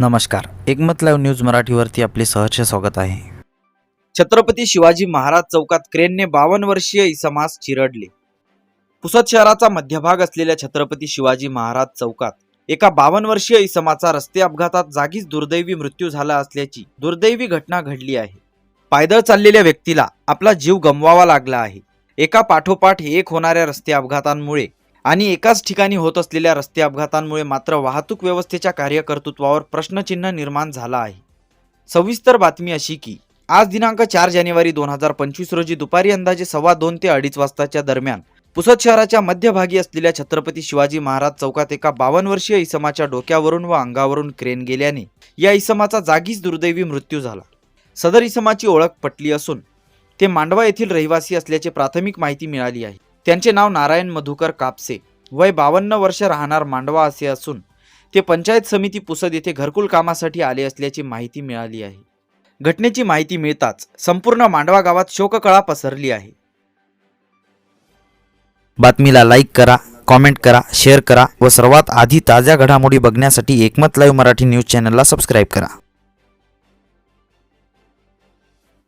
नमस्कार. एकमत live news मराठीवरती आपले सहर्ष स्वागत आहे. छत्रपती शिवाजी महाराज चौकात क्रेनने बावन्न वर्षीय इसमास चिरडले. पुसद शहराचा मध्यभाग असलेल्या छत्रपती शिवाजी महाराज चौकात एका बावन्न वर्षीय इसमाचा रस्ते अपघातात जागीच दुर्दैवी मृत्यू झाला असल्याची दुर्दैवी घटना घडली आहे. पायदळ चाललेल्या व्यक्तीला आपला जीव गमवावा लागला आहे. एका पाठोपाठ एक होणाऱ्या रस्ते अपघातांमुळे आणि एकाच ठिकाणी होत असलेल्या रस्ते अपघातांमुळे मात्र वाहतूक व्यवस्थेच्या कार्यकर्तृत्वावर प्रश्नचिन्ह निर्माण झाला आहे. सविस्तर बातमी अशी की आज दिनांक चार जानेवारी दोन हजार पंचवीस रोजी दुपारी अंदाजे सव्वा दोन ते अडीच वाजताच्या दरम्यान पुसद शहराच्या मध्यभागी असलेल्या छत्रपती शिवाजी महाराज चौकात एका बावन्न वर्षीय इसमाच्या डोक्यावरून व अंगावरून क्रेन गेल्याने या इसमाचा जागीच दुर्दैवी मृत्यू झाला. सदर इसमाची ओळख पटली असून ते मांडवा येथील रहिवासी असल्याचे प्राथमिक माहिती मिळाली आहे. त्यांचे नाव नारायण मधुकर कापसे. वय बावन्न वर्ष राहणार मांडवा असे असून ते पंचायत समिती पुसद येथे घरकुल कामासाठी आले असल्याची माहिती मिळाली आहे. घटनेची माहिती मिळताच संपूर्ण मांडवा गावात शोककळा पसरली आहे. बातमीला लाईक करा कॉमेंट करा शेअर करा व सर्वात आधी ताज्या घडामोडी बघण्यासाठी एकमत लाईव्ह मराठी न्यूज चॅनलला सबस्क्राईब करा.